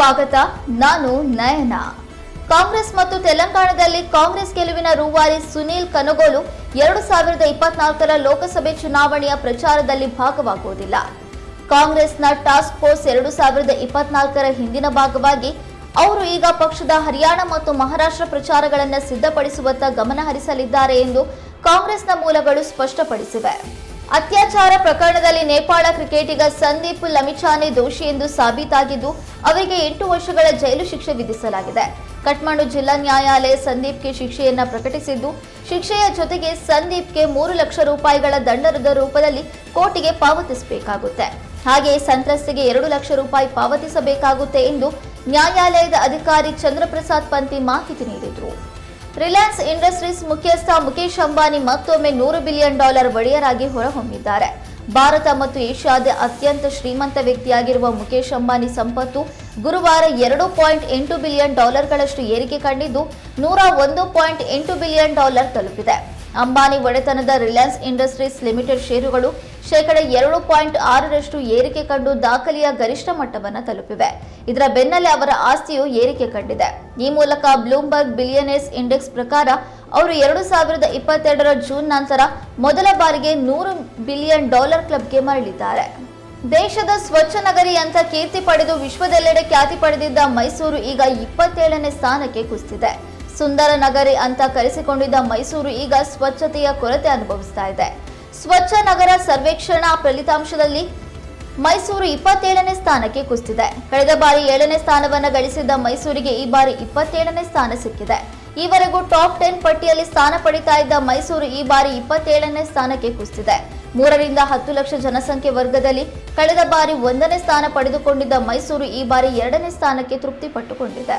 ಸ್ವಾಗತ, ನಾನು ನಯನ. ಕಾಂಗ್ರೆಸ್ ಮತ್ತು ತೆಲಂಗಾಣದಲ್ಲಿ ಕಾಂಗ್ರೆಸ್ ಗೆಲುವಿನ ರೂವಾರಿ ಸುನೀಲ್ ಕನಗೋಲು ಎರಡು ಸಾವಿರದ ಇಪ್ಪತ್ನಾಲ್ಕರ ಲೋಕಸಭೆ ಚುನಾವಣೆಯ ಪ್ರಚಾರದಲ್ಲಿ ಭಾಗವಾಗುವುದಿಲ್ಲ. ಕಾಂಗ್ರೆಸ್ನ ಟಾಸ್ಕ್ ಫೋರ್ಸ್ ಎರಡು ಸಾವಿರದ ಇಪ್ಪತ್ನಾಲ್ಕರ ಹಿಂದಿನ ಭಾಗವಾಗಿ ಅವರು ಈಗ ಪಕ್ಷದ ಹರಿಯಾಣ ಮತ್ತು ಮಹಾರಾಷ್ಟ್ರ ಪ್ರಚಾರಗಳನ್ನು ಸಿದ್ಧಪಡಿಸುವತ್ತ ಗಮನ ಹರಿಸಲಿದ್ದಾರೆ ಎಂದು ಕಾಂಗ್ರೆಸ್ನ ಮೂಲಗಳು ಸ್ಪಷ್ಟಪಡಿಸಿವೆ. ಅತ್ಯಾಚಾರ ಪ್ರಕರಣದಲ್ಲಿ ನೇಪಾಳ ಕ್ರಿಕೆಟಿಗ ಸಂದೀಪ್ ಲಮಿಚಾನೆ ದೋಷಿ ಎಂದು ಸಾಬೀತಾಗಿದ್ದು, ಅವರಿಗೆ ಎಂಟು ವರ್ಷಗಳ ಜೈಲು ಶಿಕ್ಷೆ ವಿಧಿಸಲಾಗಿದೆ. ಕಠ್ಮಂಡು ಜಿಲ್ಲಾ ನ್ಯಾಯಾಲಯ ಸಂದೀಪ್ಗೆ ಶಿಕ್ಷೆಯನ್ನ ಪ್ರಕಟಿಸಿದ್ದು, ಶಿಕ್ಷೆಯ ಜೊತೆಗೆ ಸಂದೀಪ್ಗೆ ಮೂರು ಲಕ್ಷ ರೂಪಾಯಿಗಳ ದಂಡದ ರೂಪದಲ್ಲಿ ಕೋರ್ಟಿಗೆ ಪಾವತಿಸಬೇಕಾಗುತ್ತೆ. ಹಾಗೆಯೇ ಸಂತ್ರಸ್ತೆಗೆ ಎರಡು ಲಕ್ಷ ರೂಪಾಯಿ ಪಾವತಿಸಬೇಕಾಗುತ್ತೆ ಎಂದು ನ್ಯಾಯಾಲಯದ ಅಧಿಕಾರಿ ಚಂದ್ರಪ್ರಸಾದ್ ಪಂತಿ ಮಾಹಿತಿ ನೀಡಿದರು. ರಿಲಯನ್ಸ್ ಇಂಡಸ್ಟ್ರೀಸ್ ಮುಖ್ಯಸ್ಥ ಮುಖೇಶ್ ಅಂಬಾನಿ ಮತ್ತೊಮ್ಮೆ ನೂರು ಬಿಲಿಯನ್ ಡಾಲರ್ ಒಡೆಯರಾಗಿ ಹೊರಹೊಮ್ಮಿದ್ದಾರೆ. ಭಾರತ ಮತ್ತು ಏಷ್ಯಾದ ಅತ್ಯಂತ ಶ್ರೀಮಂತ ವ್ಯಕ್ತಿಯಾಗಿರುವ ಮುಖೇಶ್ ಅಂಬಾನಿ ಸಂಪತ್ತು ಗುರುವಾರ ಎರಡು ಪಾಯಿಂಟ್ ಎಂಟು ಬಿಲಿಯನ್ ಡಾಲರ್ಗಳಷ್ಟು ಏರಿಕೆ ಕಂಡಿದ್ದು ನೂರ ಒಂದು ಪಾಯಿಂಟ್ ಎಂಟು ಬಿಲಿಯನ್ ಡಾಲರ್ ತಲುಪಿದೆ. ಅಂಬಾನಿ ಒಡೆತನದ ರಿಲಯನ್ಸ್ ಇಂಡಸ್ಟ್ರೀಸ್ ಲಿಮಿಟೆಡ್ ಷೇರುಗಳು ಶೇಕಡ ಎರಡು ಪಾಯಿಂಟ್ ಆರರಷ್ಟು ಏರಿಕೆ ಕಂಡು ದಾಖಲೆಯ ಗರಿಷ್ಠ ಮಟ್ಟವನ್ನು ತಲುಪಿವೆ. ಇದರ ಬೆನ್ನಲ್ಲೇ ಅವರ ಆಸ್ತಿಯು ಏರಿಕೆ ಕಂಡಿದೆ. ಈ ಮೂಲಕ ಬ್ಲೂಮ್ಬರ್ಗ್ ಬಿಲಿಯನೇರ್ಸ್ ಇಂಡೆಕ್ಸ್ ಪ್ರಕಾರ ಅವರು ಎರಡು ಸಾವಿರದ ಇಪ್ಪತ್ತೆರಡರ ಜೂನ್ ನಂತರ ಮೊದಲ ಬಾರಿಗೆ ನೂರು ಬಿಲಿಯನ್ ಡಾಲರ್ ಕ್ಲಬ್ಗೆ ಮರಳಿದ್ದಾರೆ. ದೇಶದ ಸ್ವಚ್ಛ ನಗರಿ ಅಂತ ಕೀರ್ತಿ ಪಡೆದು ವಿಶ್ವದೆಲ್ಲೆಡೆ ಖ್ಯಾತಿ ಪಡೆದಿದ್ದ ಮೈಸೂರು ಈಗ ಇಪ್ಪತ್ತೇಳನೇ ಸ್ಥಾನಕ್ಕೆ ಕುಸಿದಿದೆ. ಸುಂದರ ನಗರಿ ಅಂತ ಕರೆಸಿಕೊಂಡಿದ್ದ ಮೈಸೂರು ಈಗ ಸ್ವಚ್ಛತೆಯ ಕೊರತೆ ಅನುಭವಿಸ್ತಾ ಇದೆ. ಸ್ವಚ್ಛ ನಗರ ಸರ್ವೇಕ್ಷಣಾ ಫಲಿತಾಂಶದಲ್ಲಿ ಮೈಸೂರು ಇಪ್ಪತ್ತೇಳನೇ ಸ್ಥಾನಕ್ಕೆ ಕುಸಿದಿದೆ. ಕಳೆದ ಬಾರಿ ಏಳನೇ ಸ್ಥಾನವನ್ನು ಗಳಿಸಿದ್ದ ಮೈಸೂರಿಗೆ ಈ ಬಾರಿ ಇಪ್ಪತ್ತೇಳನೇ ಸ್ಥಾನ ಸಿಕ್ಕಿದೆ. ಈವರೆಗೂ ಟಾಪ್ ಟೆನ್ ಪಟ್ಟಿಯಲ್ಲಿ ಸ್ಥಾನ ಪಡಿತಾ ಇದ್ದ ಮೈಸೂರು ಈ ಬಾರಿ ಇಪ್ಪತ್ತೇಳನೇ ಸ್ಥಾನಕ್ಕೆ ಕುಸಿದಿದೆ. ಮೂರರಿಂದ ಹತ್ತು ಲಕ್ಷ ಜನಸಂಖ್ಯೆ ವರ್ಗದಲ್ಲಿ ಕಳೆದ ಬಾರಿ ಒಂದನೇ ಸ್ಥಾನ ಪಡೆದುಕೊಂಡಿದ್ದ ಮೈಸೂರು ಈ ಬಾರಿ ಎರಡನೇ ಸ್ಥಾನಕ್ಕೆ ತೃಪ್ತಿಪಟ್ಟುಕೊಂಡಿದೆ.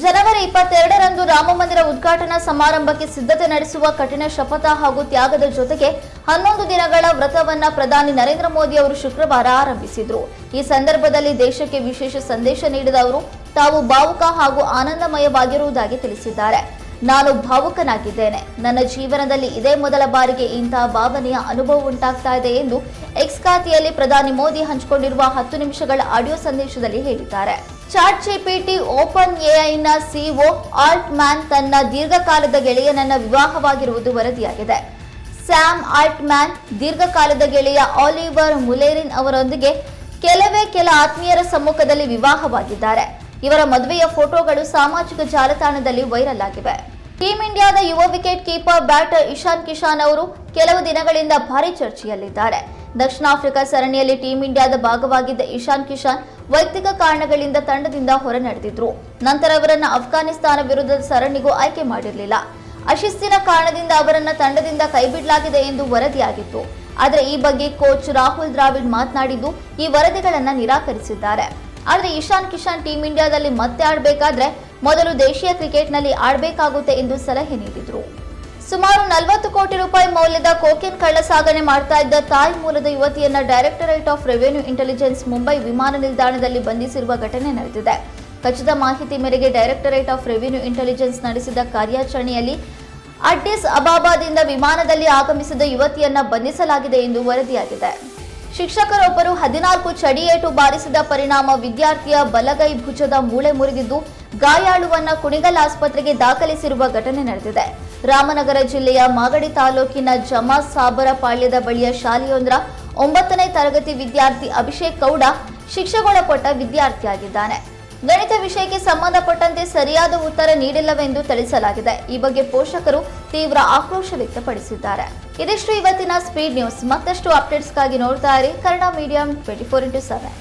ಜನವರಿ ಇಪ್ಪತ್ತೆರಡರಂದು ರಾಮಮಂದಿರ ಉದ್ಘಾಟನಾ ಸಮಾರಂಭಕ್ಕೆ ಸಿದ್ಧತೆ ನಡೆಸುವ ಕಠಿಣ ಶಪಥ ಹಾಗೂ ತ್ಯಾಗದ ಜೊತೆಗೆ ಹನ್ನೊಂದು ದಿನಗಳ ವ್ರತವನ್ನ ಪ್ರಧಾನಿ ನರೇಂದ್ರ ಮೋದಿ ಅವರು ಶುಕ್ರವಾರ ಆರಂಭಿಸಿದ್ರು. ಈ ಸಂದರ್ಭದಲ್ಲಿ ದೇಶಕ್ಕೆ ವಿಶೇಷ ಸಂದೇಶ ನೀಡಿದ ಅವರು, ತಾವು ಭಾವುಕ ಹಾಗೂ ಆನಂದಮಯವಾಗಿರುವುದಾಗಿ ತಿಳಿಸಿದ್ದಾರೆ. ನಾನು ಭಾವುಕನಾಗಿದ್ದೇನೆ. ನನ್ನ ಜೀವನದಲ್ಲಿ ಇದೇ ಮೊದಲ ಬಾರಿಗೆ ಇಂತಹ ಭಾವನೆಯ ಅನುಭವ ಉಂಟಾಗ್ತಾ ಇದೆ ಎಂದು ಎಕ್ಸ್ ಖಾತೆಯಲ್ಲಿ ಪ್ರಧಾನಿ ಮೋದಿ ಹಂಚಿಕೊಂಡಿರುವ ಹತ್ತು ನಿಮಿಷಗಳ ಆಡಿಯೋ ಸಂದೇಶದಲ್ಲಿ ಹೇಳಿದ್ದಾರೆ. ಚಾಟ್ ಜಿಪಿಟಿ ಓಪನ್ ಎಐನ ಸಿಒ ಆಲ್ಟ್ ಮ್ಯಾನ್ ತನ್ನ ದೀರ್ಘಕಾಲದ ಗೆಳೆಯನನ್ನ ವಿವಾಹವಾಗಿರುವುದು ವರದಿಯಾಗಿದೆ. ಸ್ಯಾಮ್ ಆಲ್ಟ್ ಮ್ಯಾನ್ ದೀರ್ಘಕಾಲದ ಗೆಳೆಯ ಆಲಿವರ್ ಮುಲೇರಿನ್ ಅವರೊಂದಿಗೆ ಕೆಲವೇ ಕೆಲ ಆತ್ಮೀಯರ ಸಮ್ಮುಖದಲ್ಲಿ ವಿವಾಹವಾಗಿದ್ದಾರೆ. ಇವರ ಮದುವೆಯ ಫೋಟೋಗಳು ಸಾಮಾಜಿಕ ಜಾಲತಾಣದಲ್ಲಿ ವೈರಲ್ ಆಗಿವೆ. ಟೀಂ ಇಂಡಿಯಾದ ಯುವ wicket keeper batter Ishan Kishan ಅವರು ಕೆಲವು ದಿನಗಳಿಂದ ಭಾರಿ ಚರ್ಚೆಯಲ್ಲಿದ್ದಾರೆ. ದಕ್ಷಿಣ ಆಫ್ರಿಕಾ ಸರಣಿಯಲ್ಲಿ ಟೀಂ ಇಂಡಿಯಾದ ಭಾಗವಾಗಿದ್ದ ಇಶಾನ್ ಕಿಶಾನ್ ವೈಯಕ್ತಿಕ ಕಾರಣಗಳಿಂದ ತಂಡದಿಂದ ಹೊರ ನಡೆದಿದ್ರು. ನಂತರ ಅವರನ್ನು ಅಫ್ಘಾನಿಸ್ತಾನ ವಿರುದ್ಧದ ಸರಣಿಗೂ ಆಯ್ಕೆ ಮಾಡಿರಲಿಲ್ಲ. ಅಶಿಸ್ತಿನ ಕಾರಣದಿಂದ ಅವರನ್ನ ತಂಡದಿಂದ ಕೈಬಿಡಲಾಗಿದೆ ಎಂದು ವರದಿಯಾಗಿತ್ತು. ಆದರೆ ಈ ಬಗ್ಗೆ ಕೋಚ್ ರಾಹುಲ್ ದ್ರಾವಿಡ್ ಮಾತನಾಡಿದ್ದು ಈ ವರದಿಗಳನ್ನು ನಿರಾಕರಿಸಿದ್ದಾರೆ. ಆದರೆ ಇಶಾನ್ ಕಿಶಾನ್ ಟೀಂ ಇಂಡಿಯಾದಲ್ಲಿ ಮತ್ತೆ ಆಡಬೇಕಾದ್ರೆ ಮೊದಲು ದೇಶೀಯ ಕ್ರಿಕೆಟ್ನಲ್ಲಿ ಆಡಬೇಕಾಗುತ್ತೆ ಎಂದು ಸಲಹೆ ನೀಡಿದರು. ಸುಮಾರು ನಲವತ್ತು ಕೋಟಿ ರೂಪಾಯಿ ಮೌಲ್ಯದ ಕೋಕೆನ್ ಕಳ್ಳ ಸಾಗಣೆ ಮಾಡ್ತಾ ಇದ್ದ ತಾಯಿ ಮೂಲದ ಯುವತಿಯನ್ನ directorate of revenue intelligence Mumbai ವಿಮಾನ ನಿಲ್ದಾಣದಲ್ಲಿ ಬಂಧಿಸಿರುವ ಘಟನೆ ನಡೆದಿದೆ. ಖಚಿತ ಮಾಹಿತಿ ಮೇರೆಗೆ ಡೈರೆಕ್ಟರೇಟ್ ಆಫ್ ರೆವಿನ್ಯೂ ಇಂಟೆಲಿಜೆನ್ಸ್ ನಡೆಸಿದ ಕಾರ್ಯಾಚರಣೆಯಲ್ಲಿ ಅಡ್ಡಿಸ್ ಅಬಾಬಾದಿಂದ ವಿಮಾನದಲ್ಲಿ ಆಗಮಿಸಿದ ಯುವತಿಯನ್ನ ಬಂಧಿಸಲಾಗಿದೆ ಎಂದು ವರದಿಯಾಗಿದೆ. ಶಿಕ್ಷಕರೊಬ್ಬರು ಹದಿನಾಲ್ಕು ಚಡಿಯೇಟು ಬಾರಿಸಿದ ಪರಿಣಾಮ ವಿದ್ಯಾರ್ಥಿಯ ಬಲಗೈ ಭುಜದ ಮೂಳೆ ಮುರಿದಿದ್ದು ಗಾಯಾಳುವನ್ನ ಕುಣಿಗಲ್ ಆಸ್ಪತ್ರೆಗೆ ದಾಖಲಿಸಿರುವ ಘಟನೆ ನಡೆದಿದೆ. ರಾಮನಗರ ಜಿಲ್ಲೆಯ ಮಾಗಡಿ ತಾಲೂಕಿನ ಜಮಾ ಸಾಬರಪಾಳ್ಯದ ಬಳಿಯ ಶಾಲೆಯೊಂದರ ಒಂಬತ್ತನೇ ತರಗತಿ ವಿದ್ಯಾರ್ಥಿ ಅಭಿಷೇಕ್ ಗೌಡ ಶಿಕ್ಷೆಗೊಳಪಟ್ಟ ವಿದ್ಯಾರ್ಥಿಯಾಗಿದ್ದಾನೆ. ಗಣಿತ ವಿಷಯಕ್ಕೆ ಸಂಬಂಧಪಟ್ಟಂತೆ ಸರಿಯಾದ ಉತ್ತರ ನೀಡಿಲ್ಲವೆಂದು ತಿಳಿಸಲಾಗಿದೆ. ಈ ಬಗ್ಗೆ ಪೋಷಕರು ತೀವ್ರ ಆಕ್ರೋಶ ವ್ಯಕ್ತಪಡಿಸಿದ್ದಾರೆ. ಇದಿಷ್ಟು ಇವತ್ತಿನ ಸ್ಪೀಡ್ ನ್ಯೂಸ್ ಮತ್ತಷ್ಟು ಅಪ್ಡೇಟ್ಸ್ಗಾಗಿ ನೋಡ್ತಾ ಇರಿ Kannada medium twenty four into seven